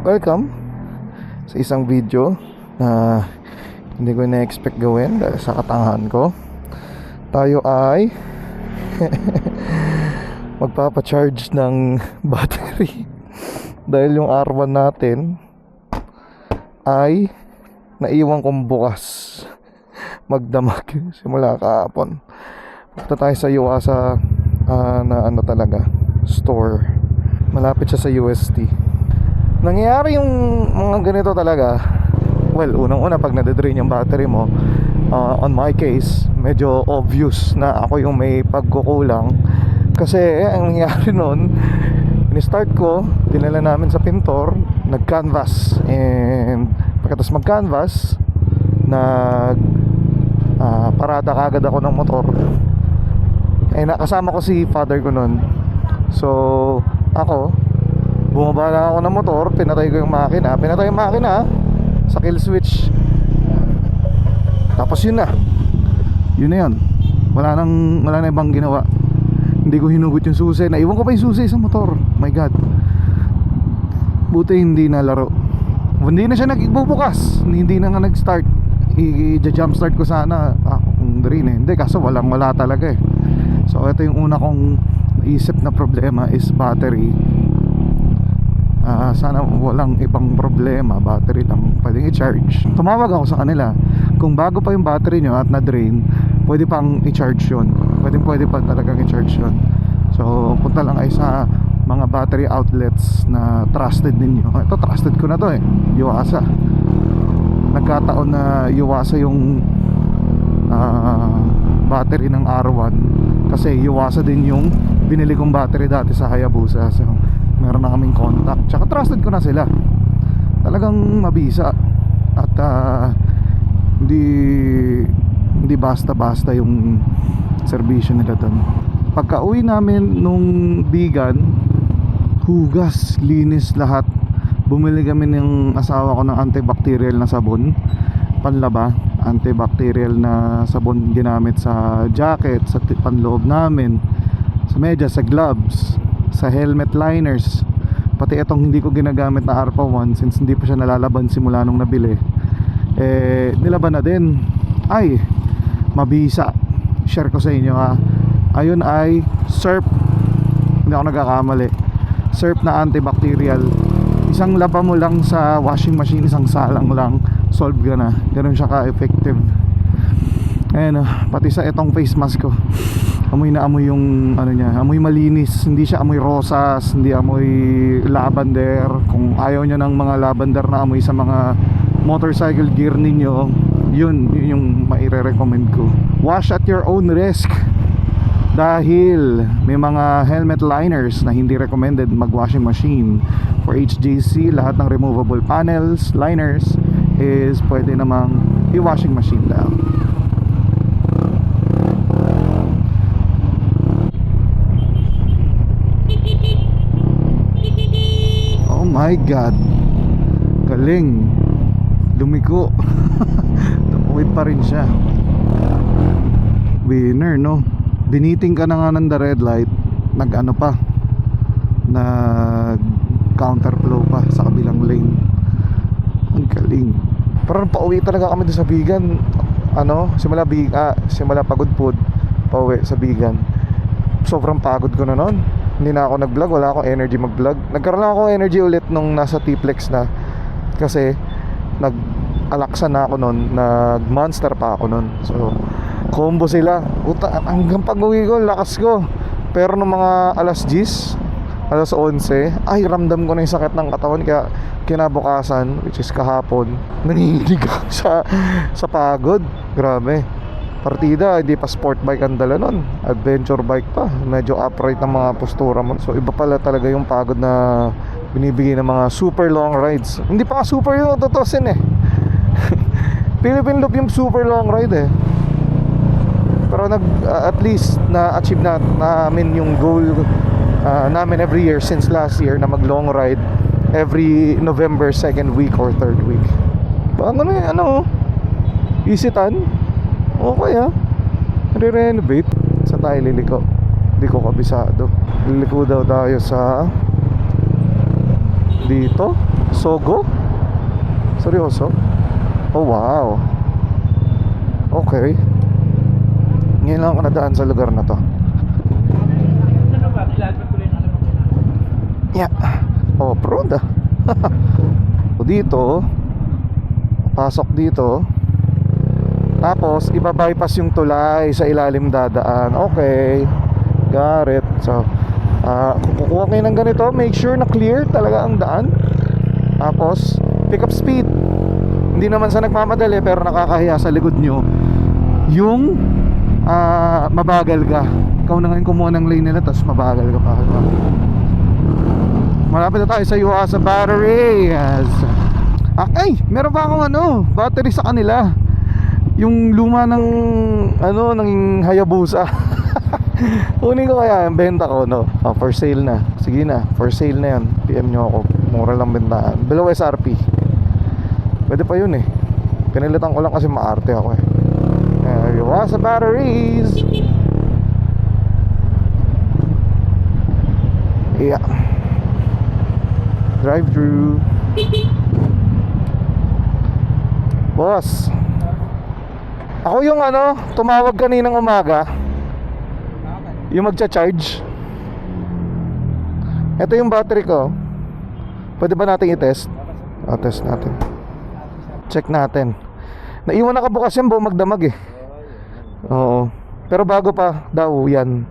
welcome sa isang video na hindi ko na-expect gawin dahil sa katangahan ko. Tayo ay magpapacharge ng battery dahil yung R1 natin ay naiwan kong bukas magdamag simula kahapon. Punta tayo sa Yuasa ah, na ano talaga store. Malapit siya sa UST. Nangyayari yung mga ganito talaga. Well, unang-una pag nade-drain yung battery mo, ah, on my case, medyo obvious na ako yung may pagkukulang. Kasi eh, ang nangyari noon, in-start ko, dinala namin sa pintor, nag-canvas. And pagkatapos mag-canvas, nag ah, parada kagad ako ng motor. Eh nakasama ko si father ko noon. So, ako bumaba lang ako ng motor, pinatay ko yung makina. Pinatay yung makina sa kill switch. Tapos yun na. Yun na yun. Wala nang wala na ibang ginawa. Hindi ko hinugot yung susi. Naiwan ko pa yung susi sa motor. My God. Buti hindi na laro. Hindi na siya nagbubukas. Hindi na nga nag-start. I-jump start ko sana. Ah, kung rin eh. Hindi, kaso walang wala talaga eh. So ito yung una kong isip na problema is battery. Ah, sana walang ibang problema, battery lang pwedeng i-charge. Tumawag ako sa kanila. Kung bago pa yung battery nyo at na-drain, pwede pang i-charge yun. Pwede pwede pa talagang i-charge yun. So punta lang kayo sa mga battery outlets na trusted ninyo. Ito trusted ko na to eh. Yuasa. Nagkataon na Yuasa yung ah, battery ng R1 kasi Yuasa din yung binili kong battery dati sa Hayabusa so meron na kaming contact. Tsaka trusted ko na sila. Talagang mabisa. At ah, hindi hindi basta basta yung serbisyo nila doon pagka uwi namin nung bigan hugas, linis lahat. Bumili kami ng asawa ko ng antibacterial na sabon. Panlaba antibacterial na sabon ginamit sa jacket sa panloob namin. Sa medyas, sa gloves sa helmet liners. Pati itong hindi ko ginagamit na ARPA 1 since hindi pa siya nalalaban simula nung nabili eh nilaban na din. Ay mabisa. Share ko sa inyo ha. Ayun ay SERP hindi ako nagkakamali. SERP na antibacterial. Isang laba mo lang sa washing machine isang salang lang. Solve ka na. Ganun siya ka-effective. Ayan oh, pati sa itong face mask ko Amoy na amoy yung ano niya Amoy malinis. Hindi siya amoy rosas Hindi amoy lavender. Kung ayaw niya ng mga lavender na amoy sa mga motorcycle gear ninyo Yun, yun yung maire-recommend ko. Wash at your own risk. Dahil may mga helmet liners na hindi recommended mag washing machine. For HJC lahat ng removable panels, liners is pwede namang i-washing machine lang Oh my god. Galing. Lumiko. Tumuwid pa rin siya. Winner no? Biniting ka na nga ng the red light. Nag ano pa? Nag counterflow pa sa kabilang lane. Ang galing. Parang pauwi talaga kami doon sa Bigan Ano? Simula, big, ah, simula pagudpod Pauwi sa Bigan Sobrang pagod ko na noon hindi na ako nag-vlog, wala akong energy mag-vlog. Nagkaroon ako energy ulit nung nasa T-Plex na kasi nag-alaksa na ako noon, nag-monster pa ako noon. So, combo sila. Uta, hanggang pag-uwi ko, lakas ko. Pero nung mga alas 10, alas 11, ay ramdam ko na yung sakit ng katawan kaya kinabukasan, which is kahapon, nanginginig ako sa, sa pagod. Grabe partida, hindi pa sport bike ang dala nun. Adventure bike pa, medyo upright ng mga postura mo. So iba pala talaga yung pagod na binibigay ng mga super long rides. Hindi pa super yung tutusin eh. Philippine Loop yung super long ride eh. Pero nag uh, at least na achieve na namin yung goal uh, namin every year since last year na mag long ride every November second week or third week. Ano na ano? Isitan Okay ah. Re-renovate. Sa tayo liliko? Hindi ko kabisado. Liliko daw tayo sa dito. Sogo? Seryoso? Oh wow Okay Ngayon lang ako nadaan sa lugar na to? Yeah Oh, proud ah O dito Pasok dito Tapos, iba-bypass yung tulay sa ilalim dadaan. Okay. Got it. So, kung kukuha kayo ng ganito. Make sure na clear talaga ang daan. Tapos, pick up speed. Hindi naman sa nagmamadali Pero nakakahiya sa likod nyo. Yung ah mabagal ka. Ikaw na ngayon kumuha ng lane nila Tapos mabagal ka pa? Malapit na tayo sa Yuasa Battery. Yes. ah, Ay, meron pa akong ano Battery sa kanila Yung luma ng Ano, ng Hayabusa. Kunin ko kaya yung benta ko no? Oh, For sale na. Sige na, for sale na yan PM nyo ako. Mura lang bentaan Below SRP Pwede pa yun eh. Pinilitan ko lang kasi maarte ako eh. Uh, Yuasa Batteries. Yeah. Drive through Boss Ako yung ano Tumawag kaninang umaga. Yung magcha-charge. Ito yung battery ko. Pwede ba natin i-test? Ah, test natin. Check natin. Naiwan nakabukas yan buong magdamag eh. Oo. Pero bago pa daw yan.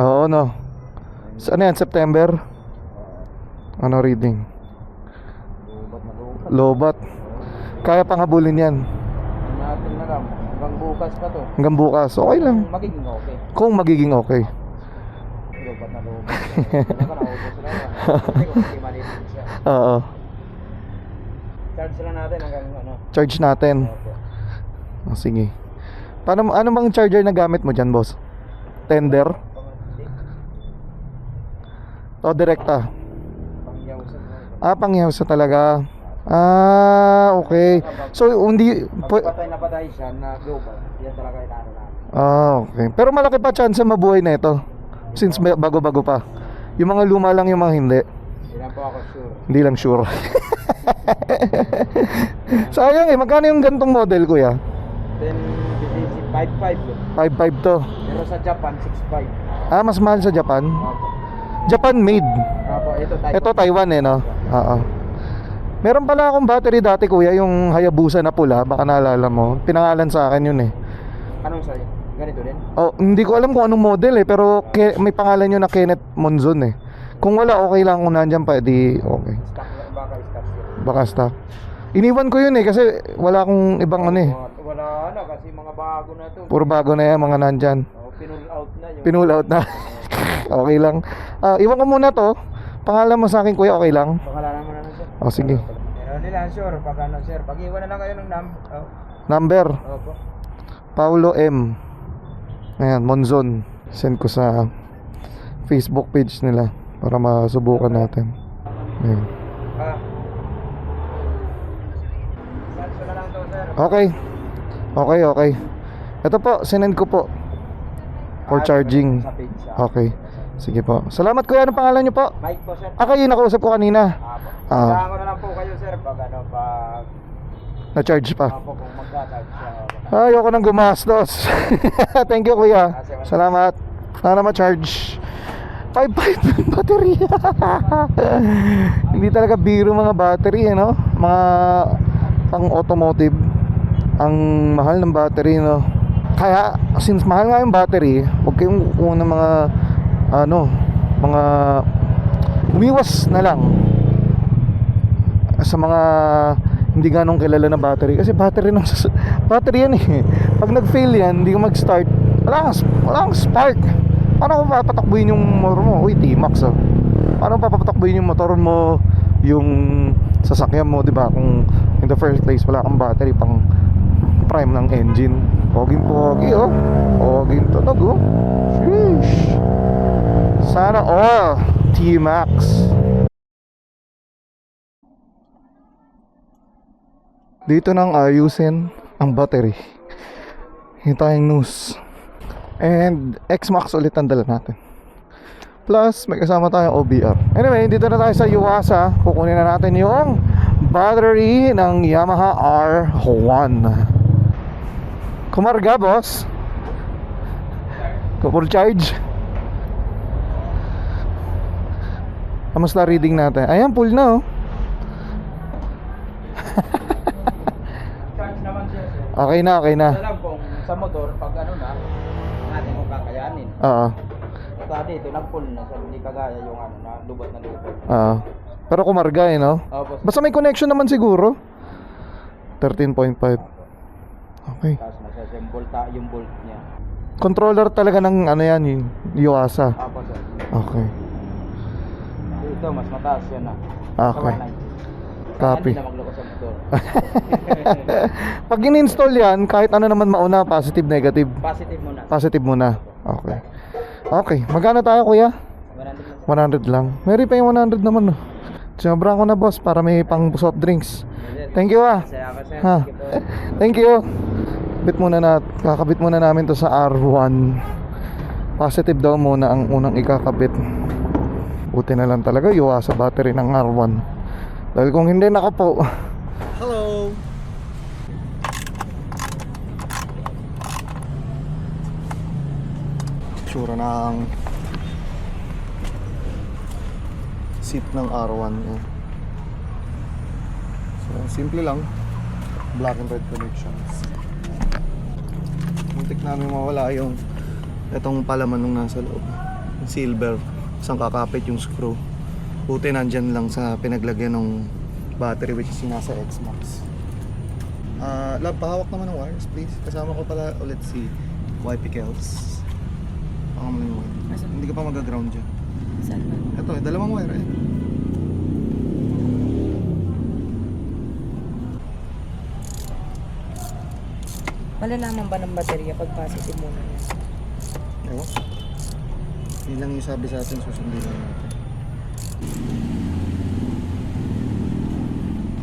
Oo no. Sa ano yan? September? Ano reading? Lobat Kaya pang habulin yan Natin na lang. Hanggang bukas pa to. Hanggang bukas Okay lang Magiging okay. Kung magiging okay Lubat na lubat. Oo Charge lang natin hanggang ano. Charge natin oh, Sige Paano, ano bang charger na gamit mo dyan boss? Tender? O direkta? Pangyawasan mo. Ah, pangyaws na talaga Ah, okay So, hindi Pag patay na patay siya na global, yan talaga yung ano natin. Ah, okay Pero malaki pa chance mabuhay na ito Since bago-bago pa Yung mga luma lang yung mga hindi Hindi lang po ako sure. Hindi lang sure Sayang eh, magkano yung gantong model kuya? Then, BTC 5.5. 5.5 to Pero sa Japan, 6.5. Ah, mas mahal sa Japan? Opo. Japan made Opo, ito Taiwan. Ito Taiwan eh no? Oo Meron pala akong battery dati kuya Yung Hayabusa na pula. Baka naalala mo. Pinangalan sa akin yun eh. Anong sa'yo? Ganito din? oh, Hindi ko alam kung anong model eh Pero ke- may pangalan yun na Kenneth Monzon eh. Kung wala okay lang. Kung nandyan pa edi okay. Stock baka stock yun. Baka stock. Iniwan ko yun eh Kasi wala akong ibang ano eh. Wala- ano, kasi mga bago na to. Puro bago na yan mga nandyan. Oh, pinull out na yung... Pinull out na. Okay lang. Ah, Iwan ko muna to. Pangalan mo sa akin kuya okay lang? Pangalanan Oh sige Pero nila sure, pag ano sir, pag iwan na lang kayo ng num... Oh, Number opo. Paulo M Ayan, Monzon Send ko sa Facebook page nila Para masubukan natin Ayan. Ah. Okay Okay, okay Ito po, sinend ko po For Ah, charging. Okay Sige po Salamat kuya, anong pangalan niyo po? Mike po sir. Ah, kayo yung nakausap ko kanina. Ah. Samahan ko na lang po kayo sir pag ano, pag... Na-charge pa. Apo kung magka-charge siya. Ayoko nang gumastos. Thank you kuya. Salamat. Sana ma-charge. 5.5 battery. Hindi talaga biro mga battery eh, no? Mga pang automotive Ang mahal ng battery no? Kaya since mahal nga yung battery Huwag kayong kukuha ng mga Ano Mga Umiwas na lang Sa mga Hindi ganong kilala na battery Kasi battery ng sas- Battery yan eh Pag nag-fail yan Hindi ka mag-start Wala kang, wala kang spark Paano kung papatakbuhin yung motor mo? Uy, T-Max ah. Paano papatakbuhin yung motor mo? Yung sasakyan mo, di ba? Kung in the first place, wala kang battery pang prime ng engine. Poging pogi, oh. Poging tunog, oh. Sheesh. Sana all. T-Max. Dito nang ayusin ang battery. Hintayin news. And X-Max ulit ang dala natin. Plus, may kasama tayong OBR. Anyway, dito na tayo sa Yuasa. Kukunin na natin yung battery ng Yamaha R1. Kumarga, boss. Kupur charge. Kamusta reading natin? Ayan, full na oh. Okay na, okay na. Alam kung sa motor, pag ano na, natin kung kakayanin. Oo. Basta dito, nag-full na siya. Hindi kagaya yung ano na, lubot na lubot. Oo. Pero kumarga eh, no? Opo. Basta may connection naman siguro. 13.5. Okay. Tapos nasa yung bolt, yung bolt niya. Controller talaga ng ano yan, yung Yuasa. Opo, sir. Okay. Ito, mas mataas yan na. Okay. Copy. Hindi na magloko. Pag in-install yan, kahit ano naman mauna, positive, negative. Positive muna. Positive muna. Okay. Okay. Magkano tayo, kuya? 100 lang. 100 lang. Meron pa yung 100 naman, no? Ko na, boss, para may pang soft drinks. Thank you, ah. Ha. Thank you. Bit muna na, kakabit muna namin to sa R1. Positive daw muna ang unang ikakabit. Buti na lang talaga, iwa sa battery ng R1. Dahil kung hindi naka po, Hello. Tsura ng seat ng R1 eh. So, simple lang. Black and red connections. Muntik namin mawala yung itong palaman nung nasa loob. Silver. Isang kakapit yung screw. Buti nandyan lang sa pinaglagyan ng battery which is nasa X-Max. Ah, lab, pahawak naman ng wires, please. Kasama ko pala ulit si YP Kels. Baka mo yung wire. Hindi ka pa mag-ground dyan. Ito, eh, dalawang wire eh. Malalaman ba ng baterya pag positive muna yan? Ewan. Yun lang yung sabi sa atin, susundin lang natin.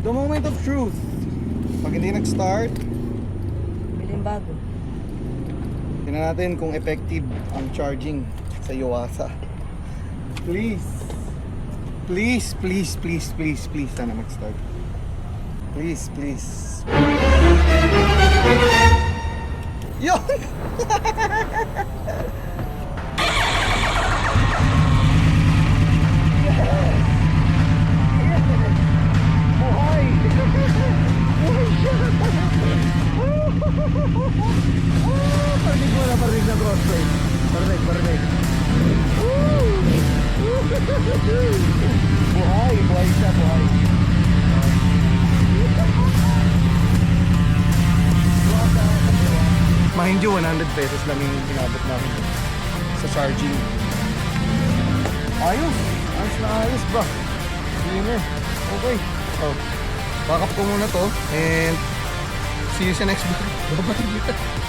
The moment of truth. Pag hindi nag-start, Bilhin bago. Tingnan natin kung effective ang charging sa Yuasa. Please. Please, please, please, please, please, sana mag-start. Please, please. Yun! You, 100 pesos lang yung pinabot namin sa charging. Ayos! Ayos na ayos ba? Winner. Okay. Oh. Back up ko muna to and see you sa next video. Bye-bye.